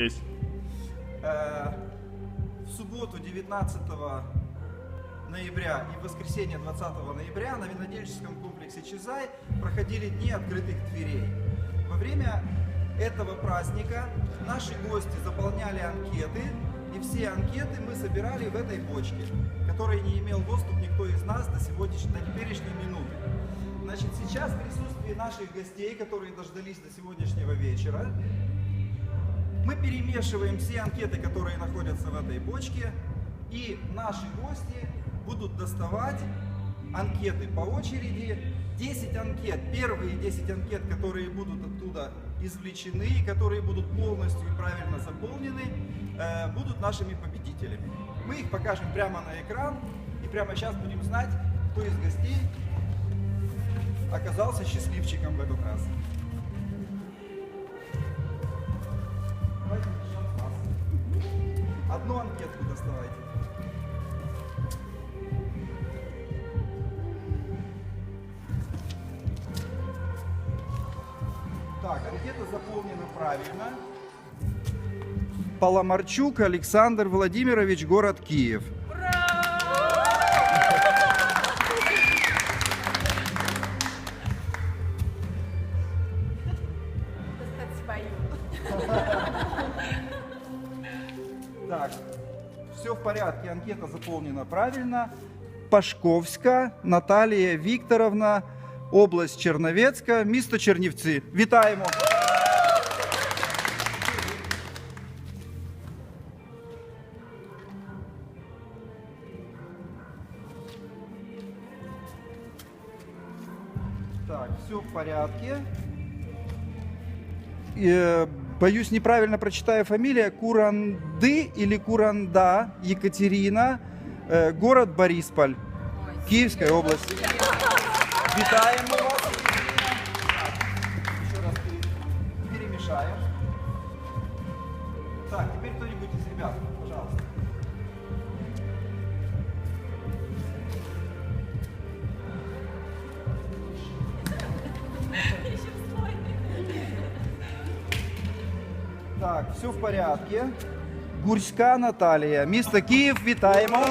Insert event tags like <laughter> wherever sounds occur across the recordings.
Есть. Э, В субботу 19 ноября и в воскресенье 20 ноября на винодельческом комплексе Чизай проходили дни открытых дверей. Во время этого праздника наши гости заполняли анкеты, и все анкеты мы собирали в этой бочке, которой не имел доступ никто из нас до сегодняшней, до теперешней минуты. Значит, сейчас в присутствии наших гостей, которые дождались до сегодняшнего вечера, мы перемешиваем все анкеты, которые находятся в этой бочке, и наши гости будут доставать анкеты по очереди. 10 анкет, первые 10 анкет, которые будут оттуда извлечены, которые будут полностью и правильно заполнены, э, будут нашими победителями. Мы их покажем прямо на экран, и прямо сейчас будем знать, кто из гостей оказался счастливчиком в этот раз. Одну анкетку доставайте. Так, анкета заполнена правильно. Паламарчук Александр Владимирович, город Киев. все в порядке, анкета заполнена правильно. Пашковська Наталія Вікторовна, область Черновецька, місто Чернівці. Вітаємо! Так, все в порядке. Боюсь, неправильно прочитаю фамилия. Куранды или Куранда Екатерина, э, город Борисполь, Киевская область. Витаем Так, все в порядке. Гурська Наталія, місто Київ, вітаємо.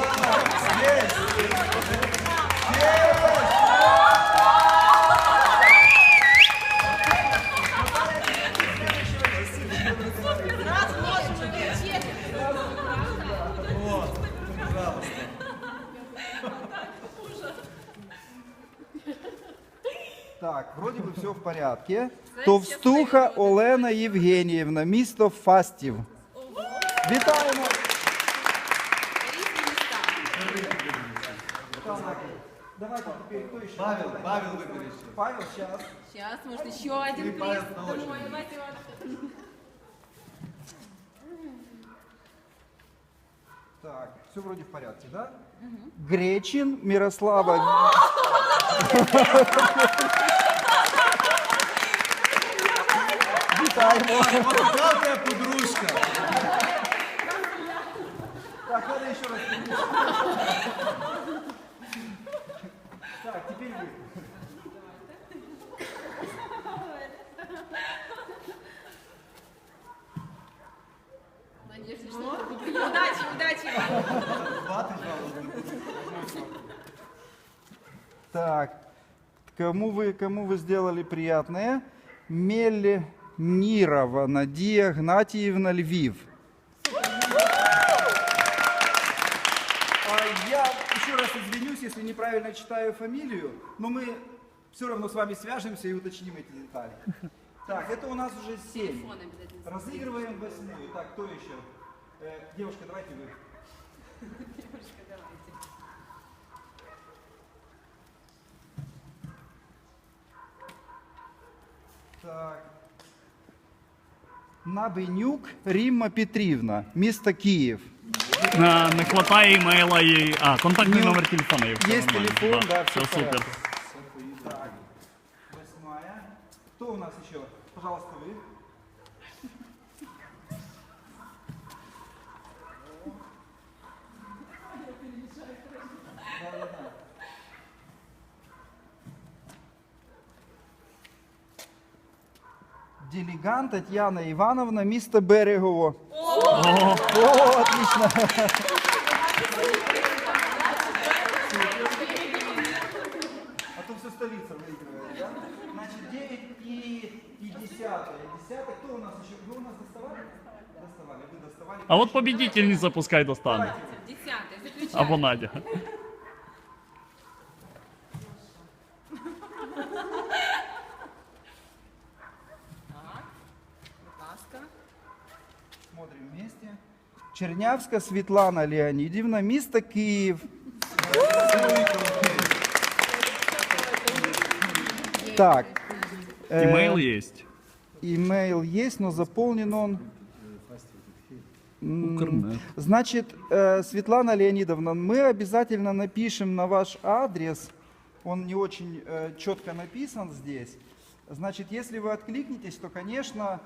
Так, вроді би все в порядке. Товстуха Олена Євгеніївна, місто Фастів. Вітаємо! Так, Давайте теперь кто еще? Павел, Павел выберешь. Павел, сейчас. Сейчас, может, еще один приз. Павел на очередь. Домой, давайте вот. Так, все вроде в порядке, да? Гречин Мирослава. Вітаємо. Тебя подружка. Так, надо еще раз. Так, теперь вы. Надежда, что это будет. Удачи, удачи. Два ты жалобы. Так, кому вы, кому вы сделали приятное? Мельнирова Надия Гнатьевна Львив. А Я еще раз извинюсь, если неправильно читаю фамилию, но мы все равно с вами свяжемся и уточним эти детали. Так, это у нас уже семь. Разыгрываем восьмую. Так, кто еще? Э, девушка, давайте вы. Девушка, Набенюк Римма Петрівна, місто Київ. Е, Не хватає імейла і. А, контактний Ну, номер телефону. є, все Є нормально. телефон, да, все все супер. Так, восьмая. Кто у нас еще? Пожалуйста, вы. Делеган Татьяна Ивановна, место Берегово. О, отлично. А то все столица выигрывает, да? Значит, 9 и, и 10. 10. Кто у нас еще? Вы у нас доставали? Доставали, вы доставали. а от победительниця пускай достане. Десятый, заключай. Або Надя. Так, будь ласка. Смотрим вместе. Чернявска Светлана Леонидовна, место Киев. Так. э, Імейл є. Имейл есть, но заполнен он. Укрнет. Значит, э, Светлана Леонидовна, мы обязательно напишем на ваш адрес. Он не очень э, четко написан здесь. Значит, если вы откликнетесь, то, конечно,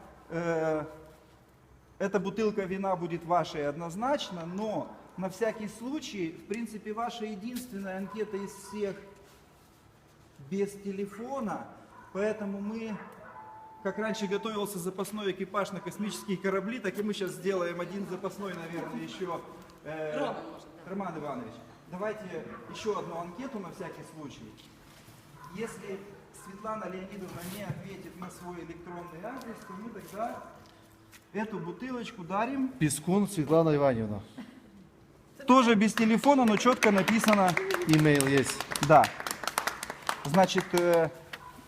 эта бутылка вина будет вашей однозначно, но на всякий случай, в принципе, ваша единственная анкета из всех без телефона, поэтому мы, как раньше готовился запасной экипаж на космические корабли, так и мы сейчас сделаем один запасной, наверное, еще. э, Рома, может, Роман Иванович, давайте еще одну анкету на всякий случай. Если Светлана Леонидовна не ответит на свой электронный адрес, то мы тогда эту бутылочку дарим. Піскун Світлана Іванівна. Тоже без телефона, но четко написано Імейл є. Да. Значит, э,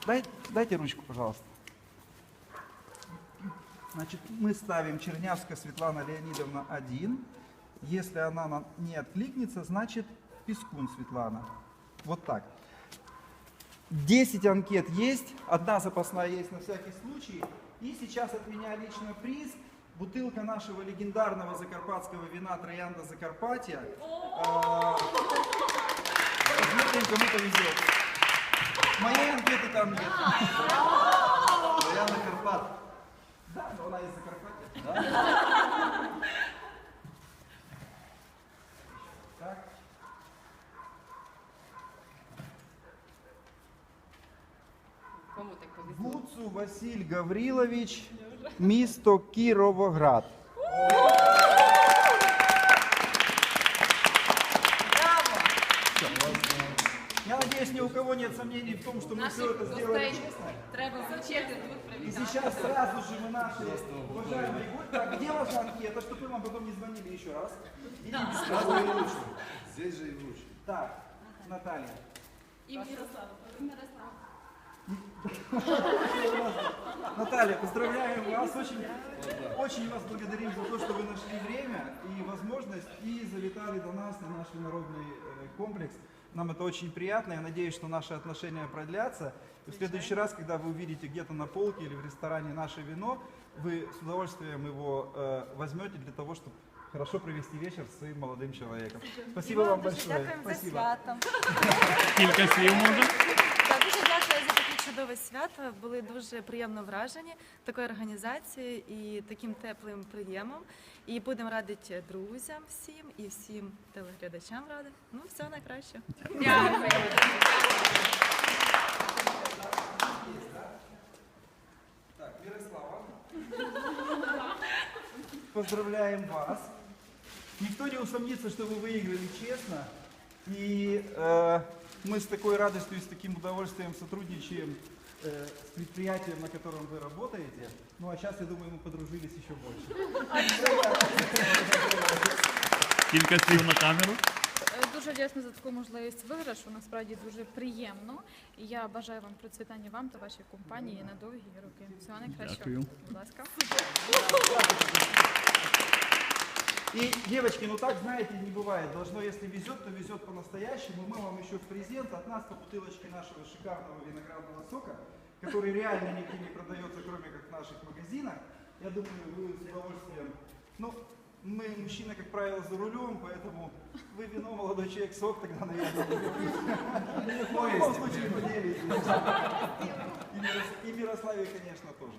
дай- дайте ручку, пожалуйста. Значит, мы ставим Чернявская Светлана Леонидовна 1. Если она нам не откликнется, значит Пескун Светлана. Вот так. 10 анкет есть, одна запасная есть на всякий случай. И сейчас от меня лично приз. Бутылка нашего легендарного закарпатского вина Троянда Закарпатья. Посмотрим, кому повезет. Моей анкеты там нет. Мар'яна Карпат. Да, но она из Закарпатья. Кому так Гуцу Василь Гаврилович, місто Кіровоград. Я надеюсь, ни у кого нет сомнений в том, что мы Наших все это сделали гостей честно. треба звучати тут И привітати. сейчас сразу же мы наши уважаемые гости. Так, где ваша анкета, чтобы вы нам потом не звонили еще раз? И не беспокоили лучше. Здесь же і вручу. Так, Наталья. І Мирослава. Мирослава. <laughs> Наталья, поздравляем вас. Очень, очень вас благодарим за то, что вы нашли время и возможность и завитали до нас на наш винородный э, комплекс. Нам это очень приятно. Я надеюсь, что наши отношения продлятся. И в следующий раз, когда вы увидите где-то на полке или в ресторане наше вино, вы с удовольствием его э, возьмете для того, чтобы хорошо провести вечер с своим молодым человеком. Спасибо вам большое. Дякуємо за Спасибо. свято. Кілька слів може. Так, дуже дякую за таке чудове свято. Були дуже приємно вражені такою організацією і таким теплим приємом. І будемо радити друзям всім і всім телеглядачам ради. Ну, всього найкраще. Дякую. Так, Мирослава. Поздравляем вас. Никто не усомнится, что вы выиграли честно. И э, мы с такой радостью и с таким удовольствием сотрудничаем э, с предприятием, на котором вы работаете. Ну а сейчас, я думаю, мы подружились еще больше. Кілька слів на камеру. Е, Дуже вдячна за таку можливість виграшу. Насправді дуже приємно. І я бажаю вам процвітання вам та вашій компанії на довгі роки. Всього найкращого. Дякую. Будь ласка. И, девочки, ну так, знаете, не бывает. Должно, если везет, то везет по-настоящему. Мы вам еще в презент от нас по бутылочке нашего шикарного виноградного сока, который реально нигде не продается, кроме как в наших магазинах. Я думаю, вы с удовольствием... Ну, мы мужчины, как правило, за рулем, поэтому вы вино, молодой человек, сок тогда, наверное. Ну, в любом случае поделитесь. И Мирославе, конечно, тоже.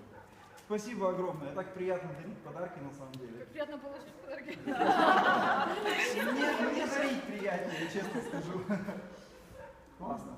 Спасибо огромное. Так приятно дарить подарки на самом деле. Приємно получити подарки. Мне, мне дарить приятнее, честно скажу. Классно.